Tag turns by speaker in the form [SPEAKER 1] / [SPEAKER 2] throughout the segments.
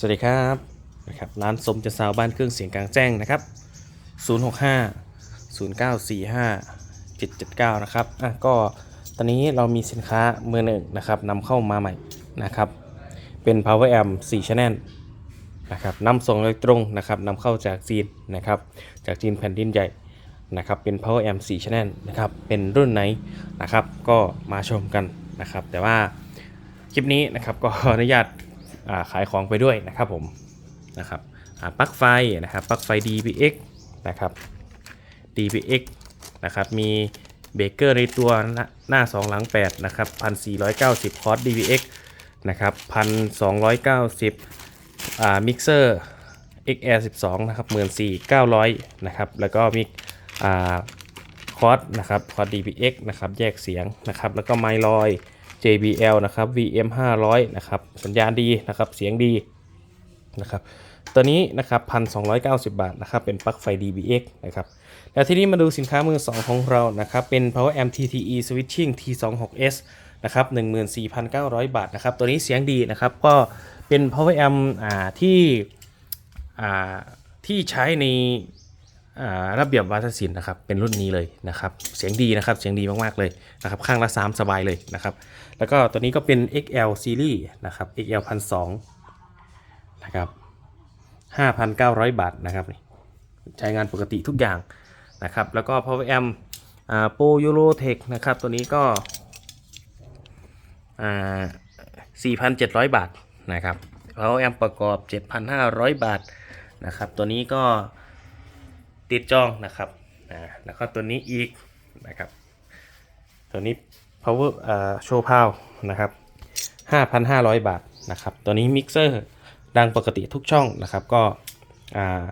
[SPEAKER 1] สวัสดีครับนะครับร้านสมจะซาวบ้านเครื่องเสียงกลางแจ้งนะครับ 065 0945 779 นะครับอะก็ตอนนี้เรามีสินค้ามือหนึ่งนะครับนำเข้ามาใหม่นะครับ เป็น power amp 4 channel นะครับนำส่งโดยตรงนะครับนำเข้าจากจีนนะครับจากจีนแผ่นดินใหญ่นะครับเป็น power amp 4 channel นะครับเป็นรุ่นไหนนะครับก็มาชมกันนะครับ แต่ว่าคลิปนี้นะครับก็ขออนุญาต ขายของไปด้วยนะครับผมนะครับปลั๊กไฟนะครับปลั๊กไฟ DPX นะครับ DPX นะครับมีเบเกอร์ในตัวหน้า 2 หลัง 8 นะครับ 1490 คอร์ส DPX นะครับ 1290อ่ามิกเซอร์ XR 12 นะครับ 14,900 นะครับ แล้วก็มีอ่า คอร์สนะครับคอร์ส DPX นะครับแยกเสียงนะครับแล้วก็ไมลอย JBL นะครับ VM 500นะครับสัญญาณดีนะครับเสียงดีนะครับตัวนี้นะครับ1,290 บาทนะครับเป็นปลั๊กไฟ DBX นะครับแล้วทีนี้มาดูสินค้ามือ 2 ของเรานะครับเป็น Power Amp TTE Switching T26S นะครับ14,900 บาทนะครับตัวนี้เสียงดีนะครับก็เป็น Power Amp อ่าที่อ่าที่ใช้ใน ระเบียบวาทศิลป์นะครับเป็นรุ่นนี้เลยนะครับ เสียงดีนะครับเสียงดีมากๆเลยนะครับข้างละ3สบายเลยนะครับ แล้วก็ตัวนี้ก็เป็น XL Series นะครับ XL 1,200นะครับ5,900 บาทนะครับใช้งานปกติทุกอย่างนะครับ แล้วก็ Power Amp อ่า Pro Euro Tech นะครับตัวนี้ก็อ่า4,700 บาทนะครับ Power Amp ประกอบ 7,500 บาทนะครับ ตัวนี้ก็ ติดจองนะครับแล้วก็ตัวนี้อีกนะครับ ตัวนี้ power อ่า show power นะครับ 5,500 บาทนะครับ ตัวนี้มิกเซอร์ดังปกติทุกช่องนะครับก็อ่า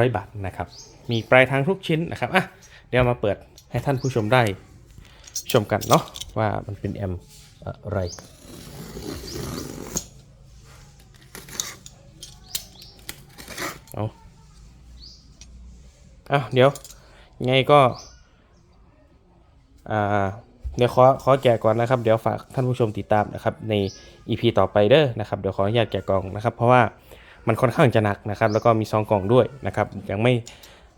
[SPEAKER 1] 4,900 บาทนะครับ มีปลายทางทุกชิ้นนะครับอะเดี๋ยวมาเปิดให้ท่านผู้ชมได้ชมกันเนาะว่ามันเป็นแอมอะไร เอา อะเดี๋ยวไงก็อ่าเดี๋ยวขอขอแกะก่อนนะครับ เดี๋ยวฝากท่านผู้ชมติดตามนะครับใน EP ต่อไปเด้อนะครับเดี๋ยวขออนุญาตแกะกล่องนะครับ เพราะว่ามันค่อนข้างจะหนักนะครับ แล้วก็มีซองกล่องด้วยนะครับยังไม่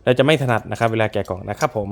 [SPEAKER 1] เราจะไม่ถนัดนะครับ เวลาแกะกล่องนะครับผม